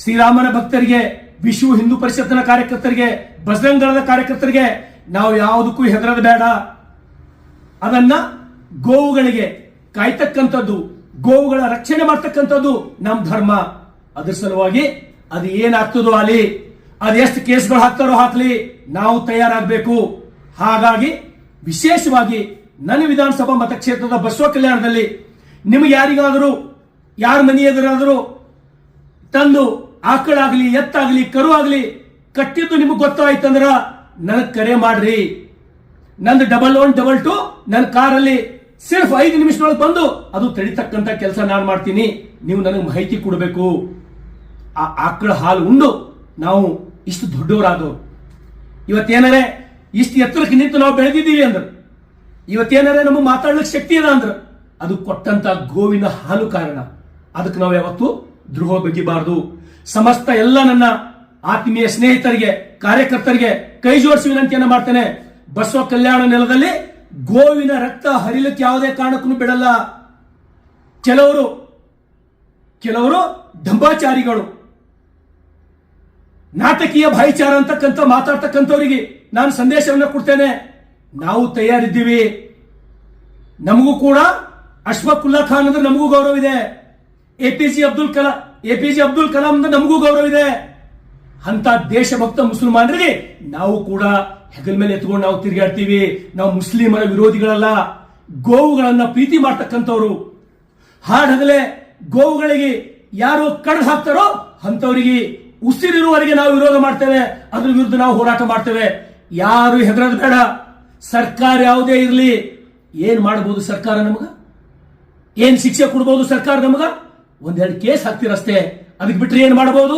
ಶ್ರೀರಾಮನ ಭಕ್ತರಿಗೆ ವಿಶ್ವ ಹಿಂದೂ ಪರಿಷತ್ನ ಕಾರ್ಯಕರ್ತರಿಗೆ ದಳದ ಕಾರ್ಯಕರ್ತರಿಗೆ ನಾವು ಯಾವುದಕ್ಕೂ ಹೆದರದ ಬೇಡ. ಅದನ್ನ ಗೋವುಗಳಿಗೆ ಕಾಯ್ತಕ್ಕಂಥದ್ದು, ಗೋವುಗಳ ರಕ್ಷಣೆ ಮಾಡ್ತಕ್ಕಂಥದ್ದು ನಮ್ಮ ಧರ್ಮ. ಅದ್ರ ಸಲುವಾಗಿ ಅದು ಏನಾಗ್ತದೋ ಅಲ್ಲಿ ಅದು ಎಷ್ಟು ಕೇಸ್ಗಳು ಹಾಕ್ತಾರೋ ಹಾಕ್ಲಿ, ನಾವು ತಯಾರಾಗಬೇಕು. ಹಾಗಾಗಿ ವಿಶೇಷವಾಗಿ ನನ್ನ ವಿಧಾನಸಭಾ ಮತಕ್ಷೇತ್ರದ ಬಸವ ಕಲ್ಯಾಣದಲ್ಲಿ ನಿಮಗೆ ಯಾರಿಗಾದರೂ, ಯಾರ ಮನೆ ಎದುರಾದರೂ ತಂದು ಆಕಳಾಗ್ಲಿ, ಎತ್ತಾಗ್ಲಿ ಕರು ಆಗ್ಲಿ ಕಟ್ಟಿದ್ದು ನಿಮಗೆ ಗೊತ್ತಾಯ್ತಂದ್ರ ನನಗೆ ಕರೆ ಮಾಡ್ರಿ. ನಂದು ಡಬಲ್ ಒನ್ ಡಬಲ್ ಟು ನನ್ನ ಕಾರಲ್ಲಿ ಸಿರ್ಫ್ ಐದು ನಿಮಿಷದೊಳಗೆ ಬಂದು ಅದು ತಡಿತಕ್ಕಂತ ಕೆಲಸ ನಾನು ಮಾಡ್ತೀನಿ. ನೀವು ನನಗೆ ಮಾಹಿತಿ ಕೊಡಬೇಕು. ಆ ಆಕಳ ಹಾಲು ಉಂಡು, ನಾವು ಇಷ್ಟು ದೊಡ್ಡವರಾದವು ಇವತ್ತೇನಾರೆ, ಇಷ್ಟು ಎತ್ತರಕ್ಕೆ ನಿಂತು ನಾವು ಬೆಳೆದಿದ್ದೀವಿ ಅಂದ್ರೆ. ಇವತ್ತೇನಾರೆ, ನಮಗೆ ಮಾತಾಡ್ಲಿಕ್ಕೆ ಶಕ್ತಿ ಇದೆ ಅಂದ್ರೆ. ಅದು ಕೊಟ್ಟಂತ ಗೋವಿನ ಹಾಲು ಕಾರಣ. ಅದಕ್ಕೆ ನಾವು ಯಾವತ್ತು ದ್ರೋಹ ಬಗೆಬಾರದು ಸಮಸ್ತ ಎಲ್ಲ ನನ್ನ ಆತ್ಮೀಯ ಸ್ನೇಹಿತರಿಗೆ, ಕಾರ್ಯಕರ್ತರಿಗೆ ಕೈ ಜೋಡಿಸಿ ವಿನಂತಿಯನ್ನು ಮಾಡ್ತೇನೆ. ಬಸವ ಕಲ್ಯಾಣ ನೆಲದಲ್ಲಿ ಗೋವಿನ ರಕ್ತ ಹರಿಲಿಕ್ಕೆ ಯಾವುದೇ ಕಾರಣಕ್ಕೂ ಬಿಡಲ್ಲ. ಕೆಲವರು ಕೆಲವರು ದಂಬಾಚಾರಿಗಳು ನಾಟಕೀಯ ಭಾಯಿಚಾರ ಅಂತಕ್ಕಂಥ ಮಾತಾಡ್ತಕ್ಕಂಥವರಿಗೆ ನಾನು ಸಂದೇಶವನ್ನು ಕೊಡ್ತೇನೆ. ನಾವು ತಯಾರಿದ್ದೀವಿ. ನಮಗೂ ಕೂಡ ಅಶ್ವಕುಲ್ಲಾ ಖಾನ್ ಅಂದ್ರೆ ನಮಗೂ ಗೌರವ ಇದೆ A P G Abdul Kalam A P J Abdul Kalam ನಮಗೂ ಗೌರವ ಇದೆ. ಅಂತ ದೇಶಭಕ್ತ ಮುಸಲ್ಮಾನರಿಗೆ ನಾವು ಕೂಡ ಹೆಗಲ ಮೇಲೆ ಎತ್ಕೊಂಡು ನಾವು ತಿರುಗಾಡ್ತೀವಿ. ನಾವು ಮುಸ್ಲಿಮರ ವಿರೋಧಿಗಳಲ್ಲ. ಗೋವುಗಳನ್ನ ಪ್ರೀತಿ ಮಾಡ್ತಕ್ಕಂಥವ್ರು. ಹಾಡಗಲೆ ಗೋವುಗಳಿಗೆ ಯಾರು ಕಡ್ದು ಹಾಕ್ತಾರೋ ಅಂತವರಿಗೆ ಉಸಿರಿರುವವರೆಗೆ ನಾವು ವಿರೋಧ ಮಾಡ್ತೇವೆ. ಅದ್ರ ವಿರುದ್ಧ ನಾವು ಹೋರಾಟ ಮಾಡ್ತೇವೆ. ಯಾರು ಹೆದರದ ಬೇಡ. ಸರ್ಕಾರ ಯಾವುದೇ ಇರಲಿ. ಏನ್ ಮಾಡಬಹುದು ಸರ್ಕಾರ ನಮಗ? ಏನ್ ಶಿಕ್ಷೆ ಕೊಡಬಹುದು ಸರ್ಕಾರ ನಮಗ? ಒಂದೆರಡು ಕೇಸ್ ಹಾಕ್ತಿರಷ್ಟೇ. ಅದಕ್ಕೆ ಬಿಟ್ಟರೆ ಏನು ಮಾಡಬಹುದು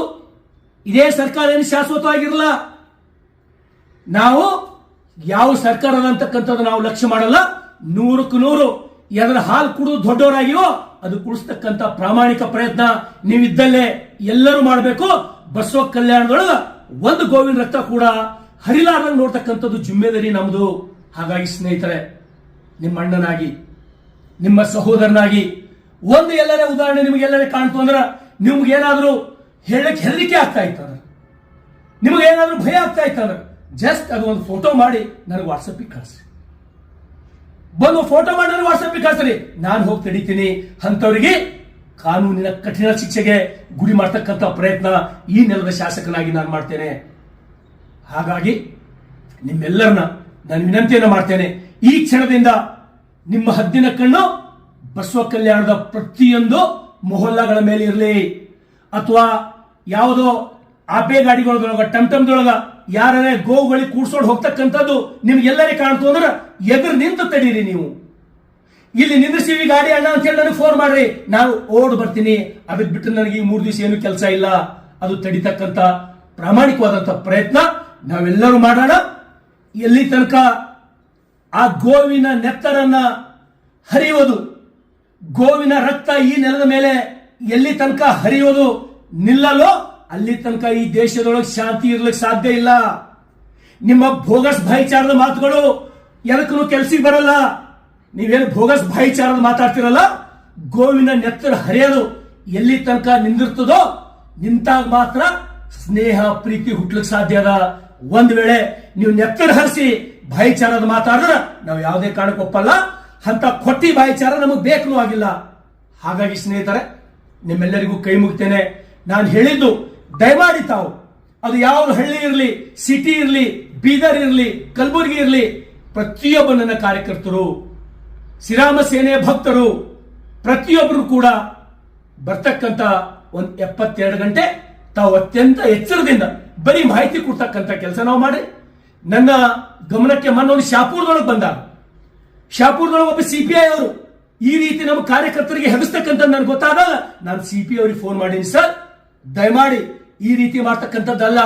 ಇದೇ ಸರ್ಕಾರ ಏನು ಶಾಶ್ವತವಾಗಿರಲ್ಲ. ನಾವು ಯಾವ ಸರ್ಕಾರ ಅಂತಕ್ಕಂಥದ್ದು ನಾವು ಲಕ್ಷ್ಯ ಮಾಡಲ್ಲ. ನೂರಕ್ಕೂ ನೂರು. ಎದರ ಹಾಲು ಕುಡಿದು ದೊಡ್ಡವರಾಗಿಯೋ ಅದು ಕುಡಿಸ್ತಕ್ಕಂಥ ಪ್ರಾಮಾಣಿಕ ಪ್ರಯತ್ನ ನೀವಿದ್ದಲ್ಲೇ ಎಲ್ಲರೂ ಮಾಡಬೇಕು. ಬಸವ ಕಲ್ಯಾಣದೊಳಗ ಒಂದು ಗೋವಿನ ರಕ್ತ ಕೂಡ ಹರಿಲಾರ್ದಂಗೆ ನೋಡ್ತಕ್ಕಂಥದ್ದು ಜಿಮ್ಮೆದಾರಿ ನಮ್ಮದು ಹಾಗಾಗಿ ಸ್ನೇಹಿತರೆ, ನಿಮ್ಮ ಅಣ್ಣನಾಗಿ, ನಿಮ್ಮ ಸಹೋದರನಾಗಿ ಒಂದು ಎಲ್ಲರ ಉದಾಹರಣೆ ನಿಮಗೆಲ್ಲರೇ ಕಾಣ್ತು ಅಂದ್ರೆ ನಿಮ್ಗೆ ಏನಾದರೂ ಹೇಳಕ್ಕೆ ಹೆದರಿಕೆ ಆಗ್ತಾ ಇತ್ತಂದ್ರೆ ನಿಮಗೆ ಏನಾದರೂ ಭಯ ಆಗ್ತಾ ಇತ್ತಂದ್ರೆ ಜಸ್ಟ್ ಅದು ಒಂದು ಫೋಟೋ ಮಾಡಿ ನನಗೆ ವಾಟ್ಸಪ್ಪಿಗೆ ಕಳಿಸ್ರಿ. ಬಂದು ಫೋಟೋ ಮಾಡಿ ನನಗೆ ವಾಟ್ಸಪ್ಪಿಗೆ ಕಳಿಸ್ರಿ. ನಾನು ಹೋಗಿ ತಡಿತೀನಿ. ಅಂಥವರಿಗೆ ಕಾನೂನಿನ ಕಠಿಣ ಶಿಕ್ಷೆಗೆ ಗುರಿ ಮಾಡ್ತಕ್ಕಂಥ ಪ್ರಯತ್ನ ಈ ನೆಲದ ಶಾಸಕನಾಗಿ ನಾನು ಮಾಡ್ತೇನೆ. ಹಾಗಾಗಿ ನಿಮ್ಮೆಲ್ಲರನ್ನ ನಾನು ವಿನಂತಿಯನ್ನು ಮಾಡ್ತೇನೆ. ಈ ಕ್ಷಣದಿಂದ ನಿಮ್ಮ ಹದ್ದಿನ ಕಣ್ಣು ಬಸವ ಕಲ್ಯಾಣದ ಪ್ರತಿಯೊಂದು ಮೊಹಲ್ಲಾಗಳ ಮೇಲೆ ಇರಲಿ. ಅಥವಾ ಯಾವುದೋ ಆಪೆ ಗಾಡಿಗಳೊಳಗ, ಟಮ್ ಟಮ್ದೊಳಗ ಯಾರೇ ಗೋವುಗಳಿಗೆ ಕೂಡ್ಸೋಡ್ ಹೋಗ್ತಕ್ಕಂಥದ್ದು ನಿಮ್ಗೆಲ್ಲರೇ ಕಾಣ್ತು ಅಂದ್ರೆ ಎದುರು ನಿಂತು ತಡೀರಿ ನೀವು. ಇಲ್ಲಿ ನಿಂದ್ರಿಸಿವಿ ಗಾಡಿ ಅಣ್ಣ ಅಂತ ಹೇಳಿ ನನಗೆ ಫೋನ್ ಮಾಡ್ರಿ. ನಾನು ಓಡ್ ಬರ್ತೀನಿ. ಅದಕ್ಕೆ ಬಿಟ್ಟು ನನಗೆ ಈ ಮೂರು ದಿವಸ ಏನು ಕೆಲಸ ಇಲ್ಲ. ಅದು ತಡಿತಕ್ಕಂಥ ಪ್ರಾಮಾಣಿಕವಾದಂಥ ಪ್ರಯತ್ನ ನಾವೆಲ್ಲರೂ ಮಾಡೋಣ. ಎಲ್ಲಿ ತನಕ ಆ ಗೋವಿನ ನೆತ್ತರನ್ನ ಹರಿಯುವುದು ಗೋವಿನ ರಕ್ತ ಈ ನೆಲದ ಮೇಲೆ ಎಲ್ಲಿ ತನಕ ಹರಿಯೋದು ನಿಲ್ಲಲೋ ಅಲ್ಲಿ ತನಕ ಈ ದೇಶದೊಳಗೆ ಶಾಂತಿ ಇರ್ಲಿಕ್ಕೆ ಸಾಧ್ಯ ಇಲ್ಲ. ನಿಮ್ಮ ಭೋಗಸ್ ಭಾಯಿಚಾರದ ಮಾತುಗಳು ಎದಕ್ಕೂ ಕೆಲಸಕ್ಕೆ ಬರಲ್ಲ. ನೀವೇನು ಭೋಗಸ್ ಭಾಯಿಚಾರದ ಮಾತಾಡ್ತಿರಲ್ಲ? ಗೋವಿನ ನೆತ್ತರ ಹರಿಯೋದು ಎಲ್ಲಿ ತನಕ ನಿಂದಿರ್ತದೋ ನಿಂತಾಗ ಮಾತ್ರ ಸ್ನೇಹ, ಪ್ರೀತಿ ಹುಟ್ಲಿಕ್ಕೆ ಸಾಧ್ಯ ಅದ. ಒಂದ್ ವೇಳೆ ನೀವು ನೆತ್ತರ ಹರಿಸಿ ಭಾಯಿಚಾರದ ಮಾತಾಡಿದ್ರೆ ನಾವು ಯಾವುದೇ ಕಾರಣಕ್ಕೆ ಒಪ್ಪಲ್ಲ. ಅಂತ ಕೊಟ್ಟಿ ಭಾಯಿಚಾರ ನಮಗೆ ಬೇಕು ಆಗಿಲ್ಲ. ಹಾಗಾಗಿ ಸ್ನೇಹಿತರೆ, ನಿಮ್ಮೆಲ್ಲರಿಗೂ ಕೈ ಮುಗ್ತೇನೆ. ನಾನು ಹೇಳಿದ್ದು, ದಯಮಾಡಿ ತಾವು. ಅದು ಯಾವ ಹಳ್ಳಿ ಇರಲಿ, ಸಿಟಿ ಇರಲಿ, ಬೀದರ್ ಇರಲಿ, ಕಲಬುರಗಿ ಇರಲಿ, ಪ್ರತಿಯೊಬ್ಬ ನನ್ನ ಕಾರ್ಯಕರ್ತರು, ಶ್ರೀರಾಮ ಸೇನೆ ಭಕ್ತರು ಪ್ರತಿಯೊಬ್ಬರು ಕೂಡ ಬರ್ತಕ್ಕಂತ ಒಂದು ಎಪ್ಪತ್ತೆರಡು ಗಂಟೆ ತಾವು ಅತ್ಯಂತ ಎಚ್ಚರದಿಂದ ಬರೀ ಮಾಹಿತಿ ಕೊಡ್ತಕ್ಕಂತ ಕೆಲಸ ನಾವು ಮಾಡಿ ನನ್ನ ಗಮನಕ್ಕೆ ಮನ್ನೊಂದು ಶಾಪುರದೊಳಗೆ ಬಂದಾಗ ಶಾಪುರದೊಳಗೆ ಒಬ್ಬ ಸಿ ಪಿ ಐ ಅವರು, ಈ ರೀತಿ ನಮ್ಮ ಕಾರ್ಯಕರ್ತರಿಗೆ ಹೆದರ್ಸ್ತಕ್ಕಂಥ ನನಗೆ ಗೊತ್ತಾದಾಗ ನಾನು ಸಿ ಪಿ ಅವ್ರಿಗೆ ಫೋನ್ ಮಾಡೀನಿ ಸರ್ ದಯಮಾಡಿ ಈ ರೀತಿ ಮಾಡ್ತಕ್ಕಂಥದ್ದಲ್ಲ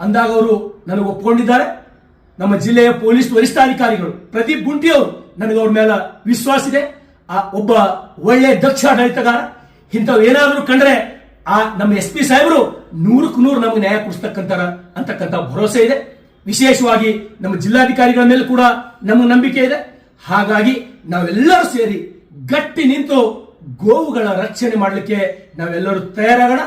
ಅಂದಾಗ ಅವರು ನನಗೆ ಒಪ್ಕೊಂಡಿದ್ದಾರೆ. ನಮ್ಮ ಜಿಲ್ಲೆಯ ಪೊಲೀಸ್ ವರಿಷ್ಠಾಧಿಕಾರಿಗಳು ಪ್ರದೀಪ್ ಗುಂಟಿ ಅವರು ನನಗೆ ಅವ್ರ ಮೇಲೆ ವಿಶ್ವಾಸ ಇದೆ. ಆ ಒಬ್ಬ ಒಳ್ಳೆ ದಕ್ಷ ಆಡಳಿತಗಾರ, ಇಂಥವು ಏನಾದರೂ ಕಂಡ್ರೆ ಆ ನಮ್ಮ ಎಸ್ ಪಿ ಸಾಹೇಬರು ನೂರಕ್ಕೆ ನೂರು ನಮಗೆ ನ್ಯಾಯ ಕೊಡಿಸ್ತಕ್ಕಂತಾರ ಅಂತಕ್ಕಂಥ ಭರವಸೆ ಇದೆ. ವಿಶೇಷವಾಗಿ ನಮ್ಮ ಜಿಲ್ಲಾಧಿಕಾರಿಗಳ ಮೇಲೆ ಕೂಡ ನಮಗೆ ನಂಬಿಕೆ ಇದೆ. ಹಾಗಾಗಿ ನಾವೆಲ್ಲರೂ ಸೇರಿ ಗಟ್ಟಿ ನಿಂತು ಗೋವುಗಳ ರಕ್ಷಣೆ ಮಾಡಲಿಕ್ಕೆ ನಾವೆಲ್ಲರೂ ತಯಾರಾಗೋಣ.